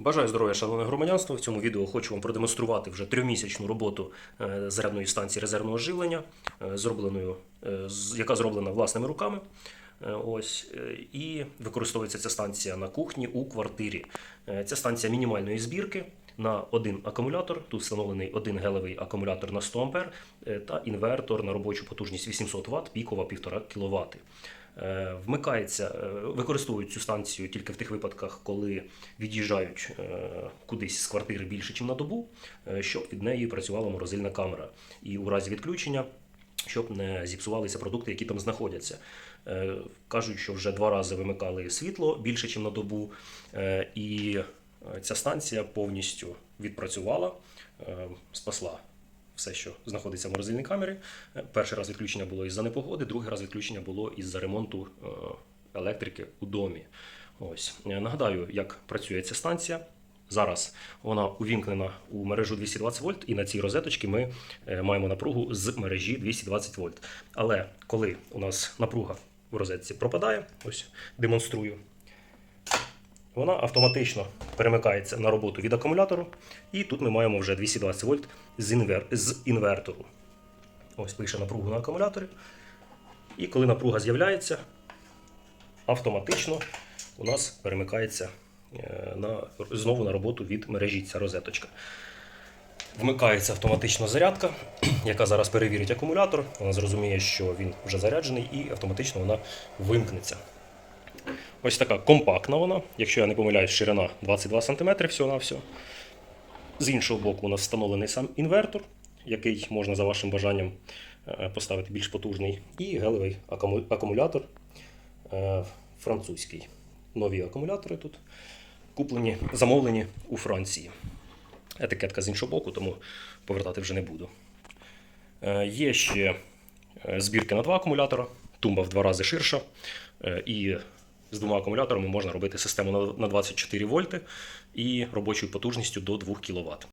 Бажаю здоров'я, шановне громадянство. В цьому відео хочу вам продемонструвати вже трьомісячну роботу е, зарядної станції резервного живлення, е, зробленою, е, яка зроблена власними руками. Ось і використовується ця станція на кухні у квартирі. Ця станція мінімальної збірки на один акумулятор. Тут встановлений один гелевий акумулятор на 100 А е, та інвертор на робочу потужність 800 Вт, пікова 1,5 кВт. Е, Вмикається, е, використовують цю станцію тільки в тих випадках, коли від'їжджають кудись з квартири більше, ніж на добу, щоб від неї працювала морозильна камера. І у разі відключення, щоб не зіпсувалися продукти, які там знаходяться. Кажуть, що вже два рази вимикали світло більше, ніж на добу, і ця станція повністю відпрацювала, е, спасла все, що знаходиться в морозильній камері. Е, Перший раз відключення було із-за непогоди, другий раз відключення було із-за ремонту е, електрики у домі. Ось Е, нагадаю, як працює ця станція. Зараз вона увімкнена у мережу 220 вольт, і на цій розеточці ми е, маємо напругу з мережі 220 вольт. Але коли у нас напруга в розетці пропадає, ось демонструю, вона автоматично перемикається на роботу від акумулятору, і тут ми маємо вже 220 вольт з, інвер... з інвертору. Ось пише напругу на акумуляторі. І коли напруга з'являється, автоматично у нас перемикається е, на, знову на роботу від мережі ця розеточка. Вмикається автоматично зарядка, яка зараз перевірить акумулятор. Вона зрозуміє, що він вже заряджений, і автоматично вона вимкнеться. Ось така компактна вона, якщо я не помиляюсь, ширина 22 см всього-навсього. З іншого боку, у нас встановлений сам інвертор, який можна за вашим бажанням е, поставити більш потужний, і гелевий акуму- акумулятор е, французький. Нові акумулятори тут куплені, замовлені у Франції. Етикетка з іншого боку, тому повертати вже не буду. Е, Є ще збірки на два акумулятора, тумба в два рази ширша. І з двома акумуляторами можна робити систему на- на 24 вольти і робочою потужністю до 2 кВт.